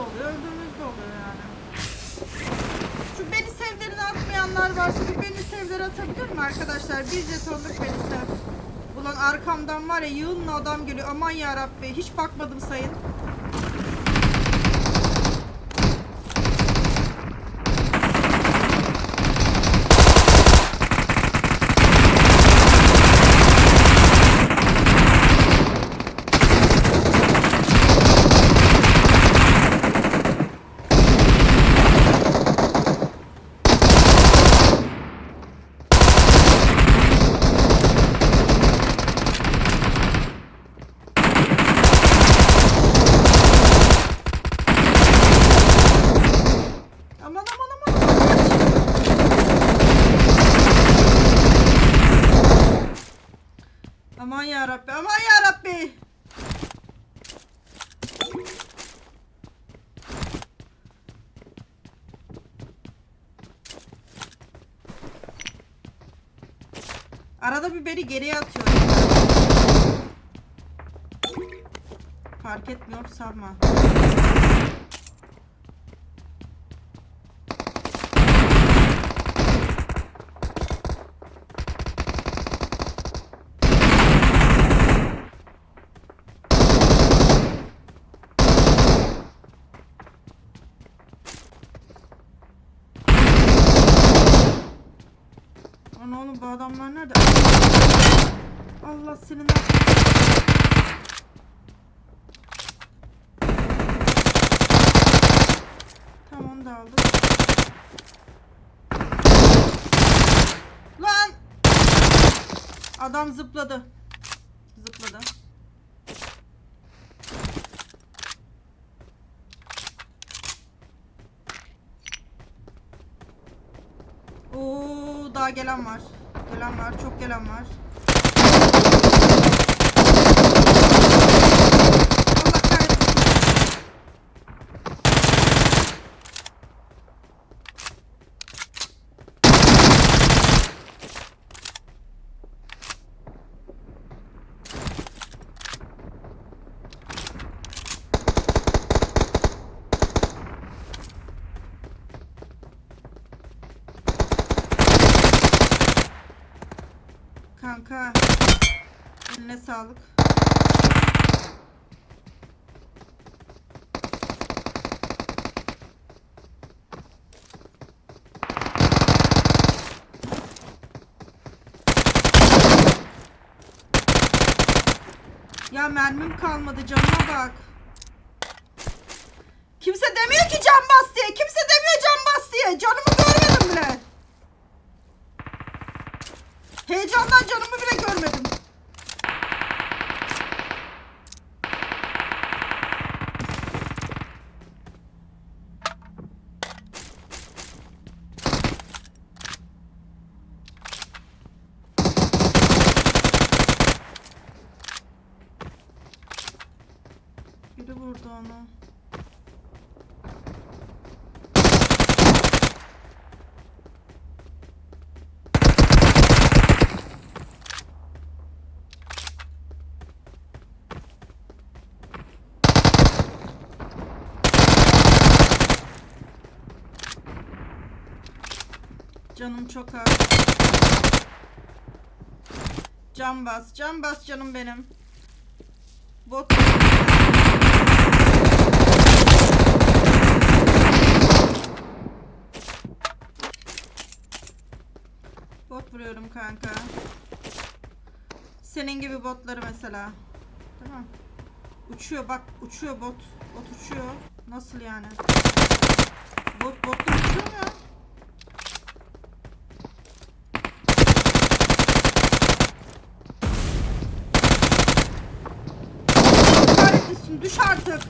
da oluyor, öldüğümüz de oluyor yani. Şu beni sevlerini atmayanlar varsa bir beni sevleri atabilir mi arkadaşlar? Bir jetonluk beni sev. Ulan arkamdan var ya yığın adam geliyor. Aman ya Rabbi hiç bakmadım sayın. Aman aman aman. Aman ya Rabbi, aman ya Rabbi. Arada bir beni geriye atıyor. Fark etmiyor sanma. Ana oğlum bu adamlar nerede? Allah senin Tamam onu da aldım. Lan! Adam. Zıpladı. Oo, daha gelen var. Gelen var, çok gelen var. Allah kahretsin. Kanka. Eline sağlık. Ya mermim kalmadı canıma bak. Kimse demiyor ki can bas diye. Kimse demiyor can bas diye. Canımı görmedim bile. Heyecandan canımı bile görmedim. Biri vurdu onu. Canım çok az. Can bas, can bas canım benim. Bot. Bot vuruyorum kanka. Senin gibi botları mesela. Mi? Uçuyor bak uçuyor bot. Bot uçuyor. Nasıl yani? Bot botlar uçuyor ya? Kahretsin düş artık.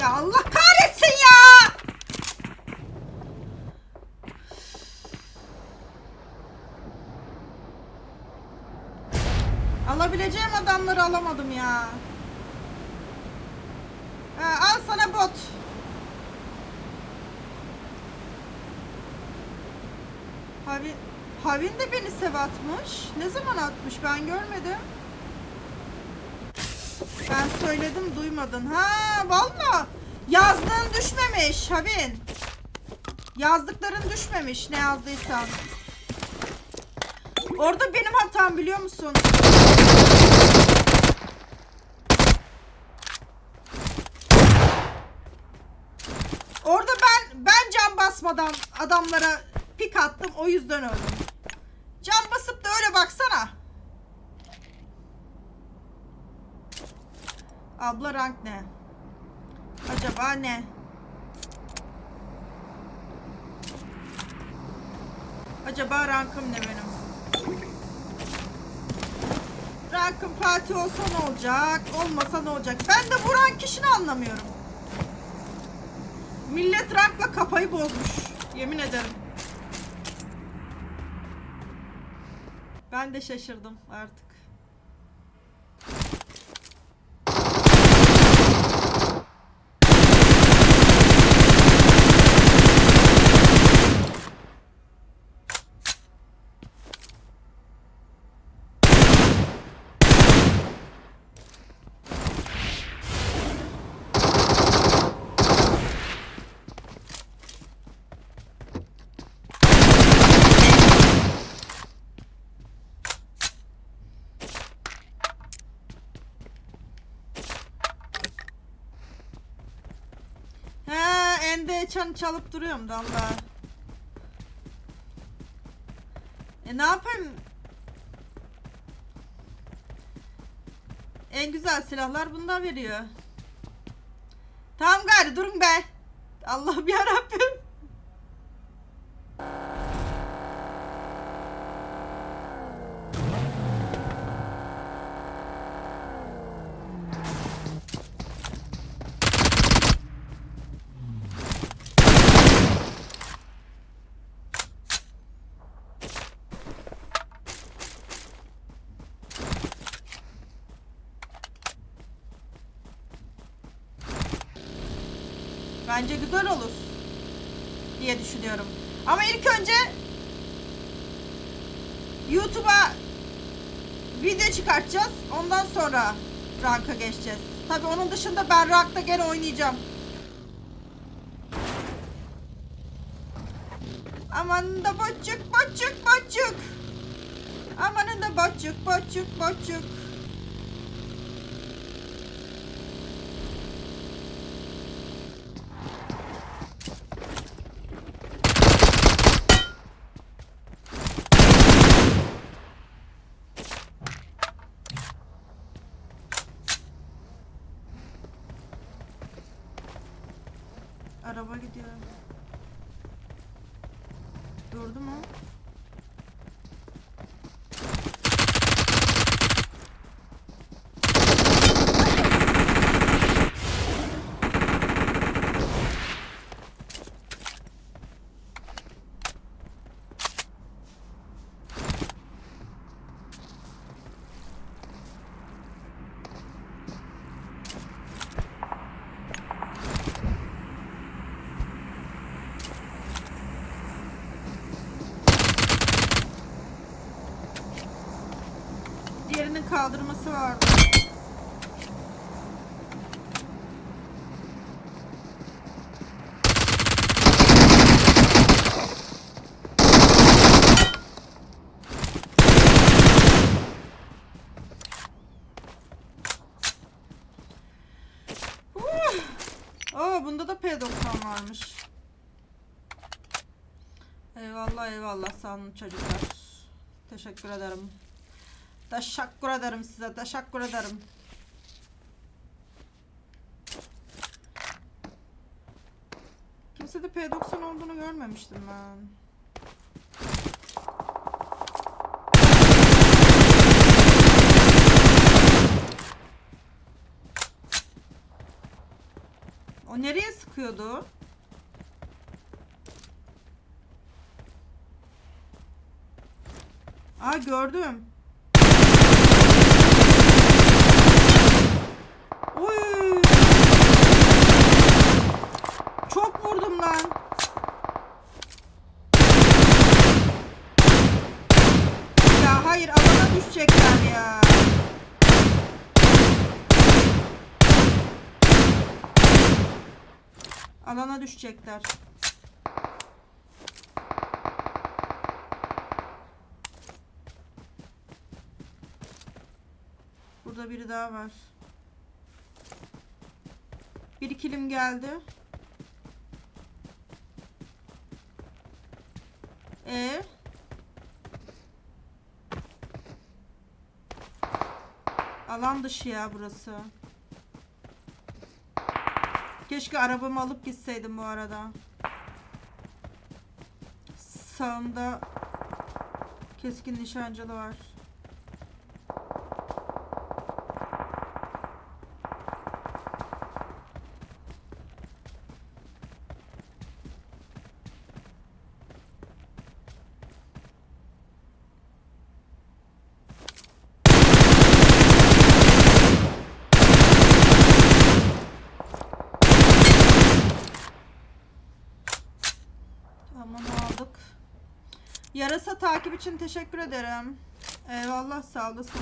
Ya Allah kahretsin ya. Alabileceğim adamları alamadım ya. Ha, al sana bot. Havin, Havin de beni sev atmış. Ne zaman atmış ben görmedim. Ben söyledim duymadın. Ha valla. Yazdığın düşmemiş Habin. Yazdıkların düşmemiş ne yazdıysan. Orada benim hatam biliyor musun? Orada ben ben can basmadan adamlara pik attım o yüzden öldüm. Can basıp da öyle baksana. Abla rank ne? Acaba ne? Acaba rankım ne benim? Rankım Fatih olsa ne olacak? Olmasa ne olacak? Ben de bu rank işini anlamıyorum. Millet rankla kafayı bozmuş. Yemin ederim. Ben de şaşırdım artık. Çan çalıp duruyorum da Allah. E ne yapayım? En güzel silahlar bundan veriyor. Tamam gari durun be. Allah'ım yarabbim. Bence güzel olur diye düşünüyorum. Ama ilk önce YouTube'a video çıkartacağız. Ondan sonra ranka geçeceğiz. Tabi onun dışında ben rankta gene oynayacağım. Aman da bocuk bocuk bocuk. Amanın da bocuk bocuk bocuk. Araba gidiyor. Durdu mu? Kaldırması vardı. Bunda da P90 varmış. Eyvallah eyvallah sağ olun çocuklar. Teşekkür ederim. Teşekkür ederim size. Teşekkür ederim. Kimse de P90 olduğunu görmemiştim ben. O nereye sıkıyordu? Aa gördüm. Oy! Çok vurdum lan. Ya hayır alana düşecekler ya. Alana düşecekler. Burada biri daha var. Bir kilim geldi. E Alan dışı ya burası. Keşke arabamı alıp gitseydim bu arada. Sağımda keskin nişancılı var. Tamam aldık. Yarasa takip için teşekkür ederim. Eyvallah sağ olasın.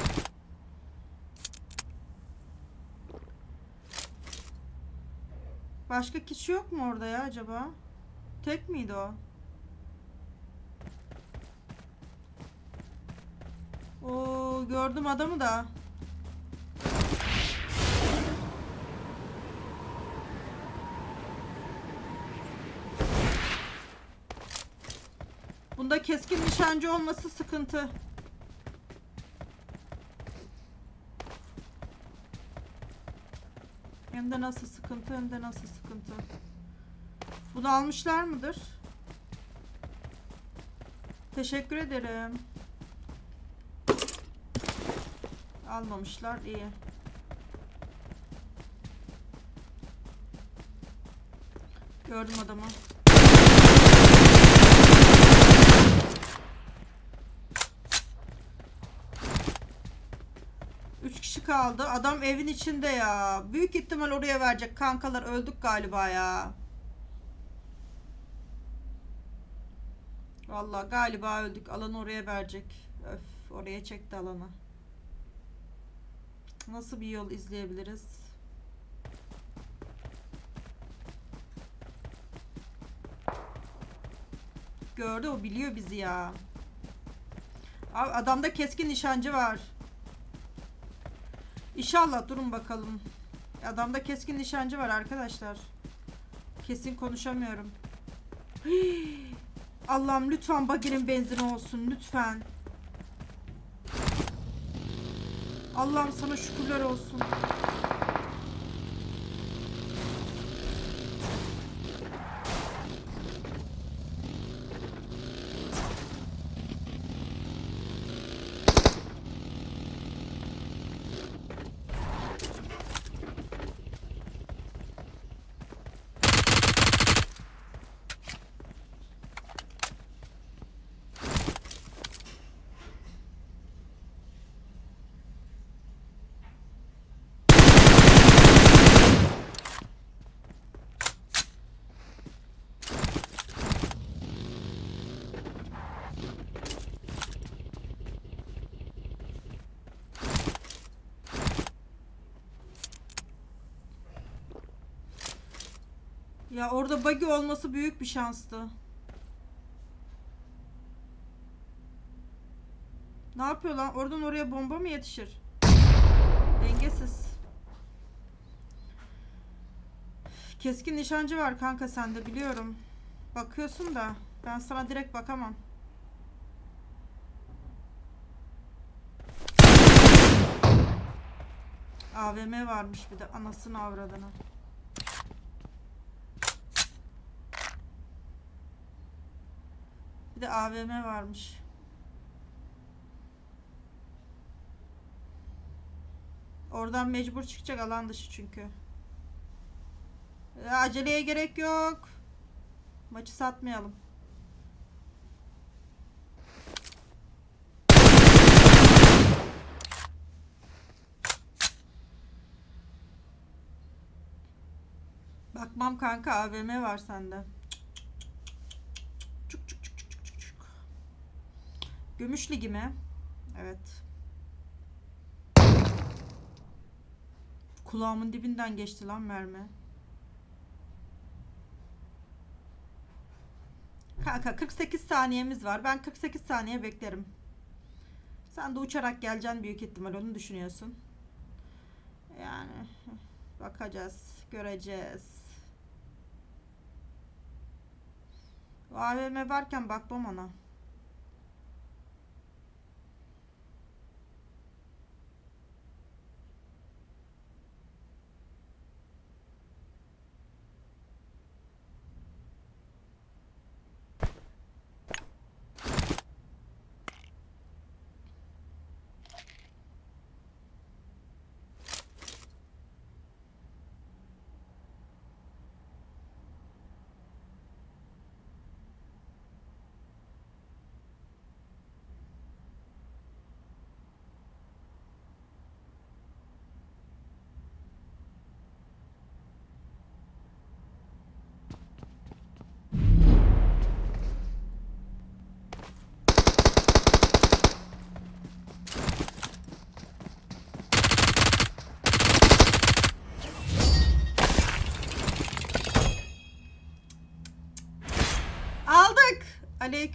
Başka kişi yok mu orada ya acaba? Tek miydi o? Oo gördüm adamı da. Bunda keskin nişancı olması sıkıntı. Hem de nasıl sıkıntı hem de nasıl sıkıntı. Bunu almışlar mıdır? Teşekkür ederim. Almamışlar iyi. Gördüm adamı. Üç kişi kaldı. Adam evin içinde ya. Büyük ihtimal oraya verecek. Kankalar öldük galiba ya. Vallahi galiba öldük. Alanı oraya verecek. Öf, oraya çekti alanı. Nasıl bir yol izleyebiliriz? Gördü o biliyor bizi ya. Abi adamda keskin nişancı var. İnşallah durun bakalım. Adamda keskin nişancı var arkadaşlar. Kesin konuşamıyorum. Allah'ım lütfen bagirin benzini olsun lütfen. Allah'ım sana şükürler olsun. Ya orada buggy olması büyük bir şanstı. Ne yapıyor lan? Oradan oraya bomba mı yetişir? Dengesiz. Keskin nişancı var kanka sende biliyorum. Bakıyorsun da ben sana direkt bakamam. AVM varmış bir de anasını avradını. Bir de AVM varmış. Oradan mecbur çıkacak alan dışı çünkü. Ya, aceleye gerek yok. Maçı satmayalım. Bakmam kanka AVM var sende. Gümüş ligi mi? Evet. Kulağımın dibinden geçti lan mermi. Kanka 48 saniyemiz var. Ben 48 saniye beklerim. Sen de uçarak geleceksin büyük ihtimal onu düşünüyorsun. Yani bakacağız, göreceğiz. O AVM varken bakmam ona.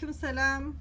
Aleykümselam.